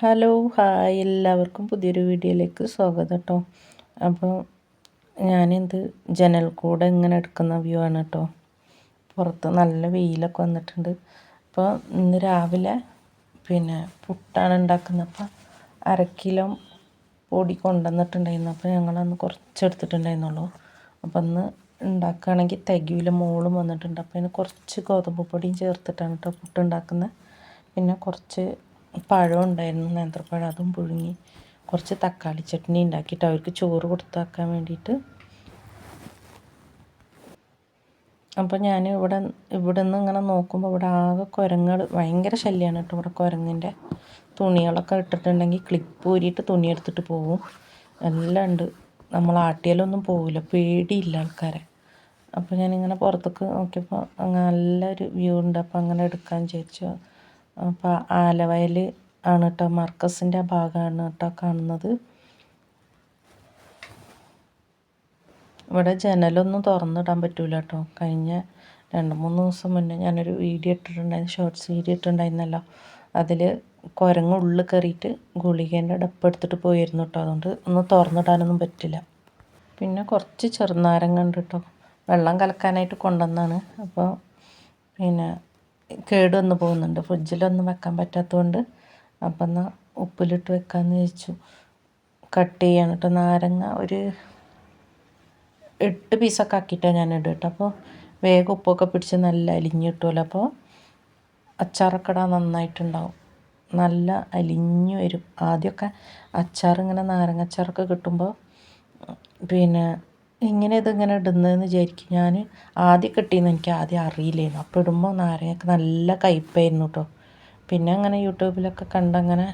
Hello hi. എല്ലാവർക്കും പുതിയൊരു വീഡിയോയിലേക്ക് സ്വാഗതം കേട്ടോ അപ്പോൾ ഞാനിത് ജനൽ കൂടെ ഇങ്ങനെ എടുക്കുന്ന വ്യൂ ആണ് കേട്ടോ പുറത്ത് നല്ല വെയിലൊക്കെ വന്നിട്ടുണ്ട്. അപ്പോൾ ഇന്ന് രാവിലെ പിന്നെ പുട്ടാണ് ഉണ്ടാക്കുന്നത്. അപ്പോൾ അരക്കിലോ കിലോ പൊടി കൊണ്ടുവന്നിട്ടുണ്ടായിരുന്നു. അപ്പോൾ ഞങ്ങളന്ന് കുറച്ച് എടുത്തിട്ടുണ്ടായിരുന്നുള്ളൂ അപ്പോൾ അന്ന് ഉണ്ടാക്കുകയാണെങ്കിൽ തികയില്ല മോളും വന്നിട്ടുണ്ട്. അപ്പോൾ അതിന് കുറച്ച് ഗോതമ്പ് പൊടിയും ചേർത്തിട്ടാണ് കേട്ടോ പുട്ടുണ്ടാക്കുന്നത്. പിന്നെ കുറച്ച് പഴം ഉണ്ടായിരുന്നു നേന്ത്രപ്പഴം അതും പുഴുങ്ങി കുറച്ച് തക്കാളി ചട്നി ഉണ്ടാക്കിയിട്ട് അവർക്ക് ചോറ് കൊടുത്താക്കാൻ വേണ്ടിയിട്ട്. അപ്പോൾ ഞാൻ ഇവിടെ ഇവിടെ നിന്ന് ഇങ്ങനെ നോക്കുമ്പോൾ ഇവിടെ ആകെ കുരങ്ങൾ ഭയങ്കര ശല്യമാണ് കേട്ടോ ഇവിടെ കുരങ്ങിന്റെ തുണികളൊക്കെ ഇട്ടിട്ടുണ്ടെങ്കിൽ ക്ലിപ്പ് ഊരിയിട്ട് തുണി എടുത്തിട്ട് പോവും. എല്ലാം ഉണ്ട്. നമ്മൾ ആട്ടിയാലൊന്നും പോകില്ല പേടിയില്ല ആൾക്കാരെ. അപ്പോൾ ഞാനിങ്ങനെ പുറത്തേക്ക് നോക്കിയപ്പോൾ നല്ലൊരു വ്യൂ ഉണ്ട്. അപ്പോൾ അങ്ങനെ എടുക്കാൻ വിചാരിച്ചു. അപ്പോൾ ആലവയൽ ആണ് കേട്ടോ മർക്കസിന്റെ ഭാഗമാണ് കേട്ടോ കാണുന്നത്. ഇവിടെ ജനലൊന്നും തുറന്നിടാൻ പറ്റില്ല കേട്ടോ കഴിഞ്ഞ രണ്ട് മൂന്ന് ദിവസം മുന്നേ ഞാനൊരു വീഡിയോ ഇട്ടിട്ടുണ്ടായിരുന്നു ഷോർട്സ് വീഡിയോ ഇട്ടിട്ടുണ്ടായിരുന്നല്ലോ. അതിൽ കുരങ്ങ് ഉള്ളിൽ കയറിയിട്ട് ഗുളികേന്റെ ഡപ്പ് എടുത്തിട്ട് പോയിരുന്നു കേട്ടോ അതുകൊണ്ട് ഒന്ന് തുറന്നിടാനൊന്നും പറ്റില്ല. പിന്നെ കുറച്ച് ചെറുനാരങ്ങ ഉണ്ട് കേട്ടോ വെള്ളം കലക്കാനായിട്ട് കൊണ്ടുവന്നാണ് അപ്പോൾ പിന്നെ കേട് വന്ന് പോകുന്നുണ്ട്. ഫ്രിഡ്ജിലൊന്നും വെക്കാൻ പറ്റാത്തതുകൊണ്ട് അപ്പം എന്നാൽ ഉപ്പിലിട്ട് വെക്കാമെന്ന് വെച്ചു കട്ട് ചെയ്യാണ് കേട്ടോ നാരങ്ങ ഒരു എട്ട് പീസൊക്കെ ആക്കിയിട്ടാണ് ഞാൻ ഇടും കേട്ടോ അപ്പോൾ വേഗം ഉപ്പൊക്കെ പിടിച്ച് നല്ല അലിഞ്ഞ് കിട്ടുമല്ലോ അപ്പോൾ അച്ചാറൊക്കെ നന്നായിട്ടുണ്ടാവും. നല്ല അലിഞ്ഞു വരും. ആദ്യമൊക്കെ അച്ചാർ ഇങ്ങനെ നാരങ്ങ അച്ചാറൊക്കെ കിട്ടുമ്പോൾ പിന്നെ എങ്ങനെ ഇതിങ്ങനെ ഇടുന്നതെന്ന് വിചാരിക്കും. ഞാൻ ആദ്യം കിട്ടിയെന്ന് എനിക്ക് ആദ്യം അറിയില്ലായിരുന്നു. അപ്പോൾ ഇടുമ്പോൾ നാരങ്ങയൊക്കെ നല്ല കയ്പ്പായിരുന്നു കേട്ടോ പിന്നെ അങ്ങനെ യൂട്യൂബിലൊക്കെ കണ്ടങ്ങനെ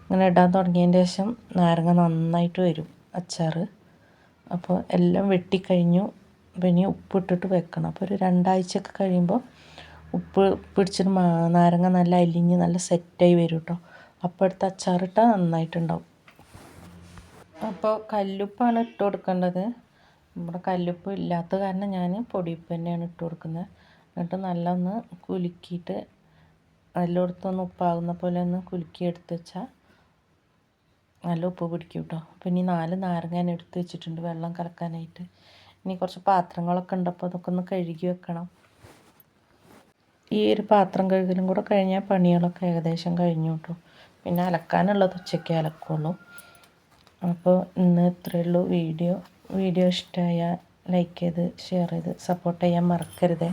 അങ്ങനെ ഇടാൻ തുടങ്ങിയതിന്റെ ശേഷം നാരങ്ങ നന്നായിട്ട് വരും അച്ചാർ അപ്പോൾ എല്ലാം വെട്ടിക്കഴിഞ്ഞു. പിന്നെ ഉപ്പിട്ടിട്ട് വെക്കണം. അപ്പോൾ ഒരു രണ്ടാഴ്ചയൊക്കെ കഴിയുമ്പോൾ ഉപ്പ് പിടിച്ചിട്ട് നാരങ്ങ നല്ല അലിഞ്ഞ് നല്ല സെറ്റായി വരും കേട്ടോ അപ്പോൾ എടുത്ത് അച്ചാറിട്ടാൽ നന്നായിട്ടുണ്ടാവും. അപ്പോൾ കല്ലുപ്പാണ് ഇട്ട് കൊടുക്കേണ്ടത്. നമ്മുടെ കല്ലുപ്പ് ഇല്ലാത്ത കാരണം ഞാൻ പൊടിയുപ്പ് തന്നെയാണ് ഇട്ട് കൊടുക്കുന്നത്. എന്നിട്ട് നല്ല ഒന്ന് കുലുക്കിയിട്ട് എല്ലായിടത്തും ഉപ്പാകുന്ന പോലെ ഒന്ന് കുലുക്കി എടുത്ത് വെച്ചാൽ നല്ല ഉപ്പ് പിടിക്കും കേട്ടോ അപ്പോൾ ഇനി നാല് നാരങ്ങ ഞാൻ എടുത്ത് വെച്ചിട്ടുണ്ട് വെള്ളം കലക്കാനായിട്ട്. ഇനി കുറച്ച് പാത്രങ്ങളൊക്കെ ഉണ്ട് അപ്പോൾ അതൊക്കെ ഒന്ന് കഴുകി വെക്കണം. ഈ ഒരു പാത്രം കഴുകലും കൂടെ കഴിഞ്ഞാൽ പണികളൊക്കെ ഏകദേശം കഴിഞ്ഞു കേട്ടോ പിന്നെ അലക്കാനുള്ളത് ഉച്ചയ്ക്ക് അലക്കുള്ളൂ. അപ്പോൾ ഇന്ന് ഇത്രയേ ഉള്ളൂ വീഡിയോ. വീഡിയോ ഇഷ്ടമായാൽ ലൈക്ക് ചെയ്ത് ഷെയർ ചെയ്ത് സപ്പോർട്ട് ചെയ്യാൻ മറക്കരുതേ.